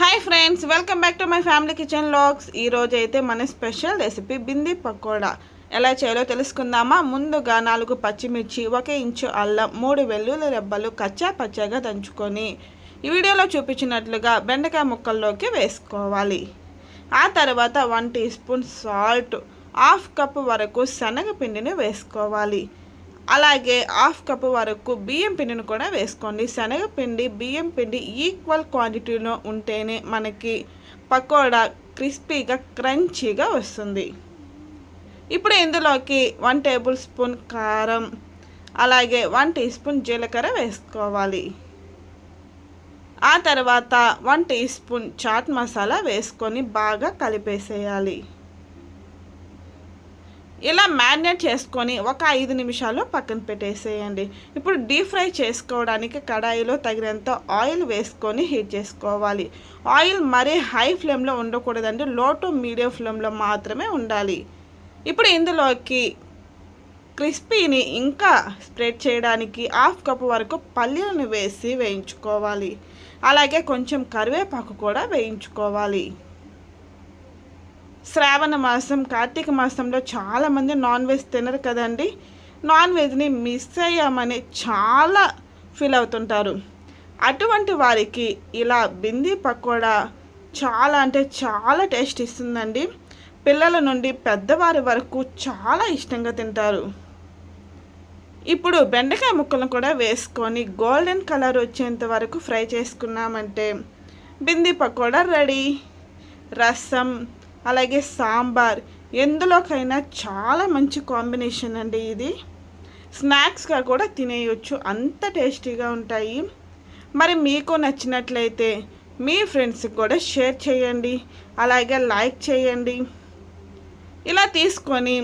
Hi friends welcome back to my family kitchen logs ఈరోజు అయితే మన స్పెషల్ రెసిపీ బింది పకోడా. ఎలా చేయాలో తెలుసుకుందామా? ముందుగా నాలుగు పచ్చిమిర్చి ఒక ఇంచు అల్లం మూడు వెల్లుల్లి రెబ్బలు కచ్చా పచ్చగా దంచుకొని ఈ వీడియోలో చూపించినట్లుగా బెండకాయ ముక్కల్లోకి వేసుకోవాలి. ఆ తర్వాత one teaspoon salt half cup వరకు శనగపిండిని వేసుకోవాలి. అలాగే హాఫ్ కప్ వరకు బియ్యం పిండిని కూడా వేసుకోండి. శనగపిండి బియ్యం పిండి ఈక్వల్ క్వాంటిటీలో ఉంటేనే మనకి పకోడా క్రిస్పీగా క్రంచీగా వస్తుంది. ఇప్పుడు ఇందులోకి వన్ టేబుల్ స్పూన్ కారం అలాగే వన్ టీ స్పూన్ జీలకర్ర వేసుకోవాలి. ఆ తర్వాత one teaspoon chaat masala వేసుకొని బాగా కలిపేసేయాలి. ఇలా మ్యారినేట్ చేసుకొని ఒక ఐదు నిమిషాలు పక్కన పెట్టేసేయండి. ఇప్పుడు డీప్ ఫ్రై చేసుకోవడానికి కడాయిలో తగినంత ఆయిల్ వేసుకొని హీట్ చేసుకోవాలి. ఆయిల్ మరీ హై ఫ్లేమ్లో ఉండకూడదండి. లో టు మీడియం ఫ్లేమ్లో మాత్రమే ఉండాలి. ఇప్పుడు ఇందులోకి క్రిస్పీని ఇంకా స్ప్రెడ్ చేయడానికి హాఫ్ కప్ వరకు పల్లీలను వేసి వేయించుకోవాలి. అలాగే కొంచెం కరివేపాకు కూడా వేయించుకోవాలి. శ్రావణ మాసం కార్తీక మాసంలో చాలామంది నాన్ వెజ్ తినరు కదండి. నాన్ వెజ్ని మిస్ అయ్యామని చాలా ఫీల్ అవుతుంటారు. అటువంటి వారికి ఇలా బింది పకోడా చాలా అంటే చాలా టేస్ట్ ఇస్తుందండి. పిల్లల నుండి పెద్దవారి వరకు చాలా ఇష్టంగా తింటారు. ఇప్పుడు బెండకాయ ముక్కలను కూడా వేసుకొని గోల్డెన్ కలర్ వచ్చేంత వరకు ఫ్రై చేసుకున్నామంటే బింది పకోడా రెడీ. రసం అలాగే సాంబార్. ఎందులోకైనా చాలా మంచి కాంబినేషన్ అండి ఇది. స్నాక్స్గా కూడా తినేయచ్చు. అంత టేస్టీగా ఉంటాయి. మరి మీకు నచ్చినట్లయితే మీ ఫ్రెండ్స్కి కూడా షేర్ చేయండి. అలాగే లైక్ చేయండి. ఇలా తీసుకొని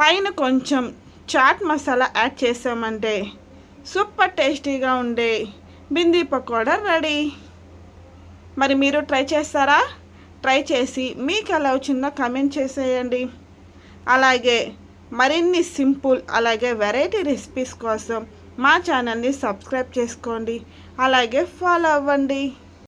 పైన కొంచెం చాట్ మసాలా యాడ్ చేసామంటే సూపర్ టేస్టీగా ఉండే బిందీ పకోడా రెడీ. మరి మీరు ట్రై చేస్తారా? ట్రై చేసి మీకు ఎలా వచ్చిందో కమెంట్ చేసేయండి. అలాగే మరిన్ని సింపుల్ అలాగే వెరైటీ రెసిపీస్ కోసం మా ఛానల్ని సబ్స్క్రైబ్ చేసుకోండి. అలాగే ఫాలో అవ్వండి.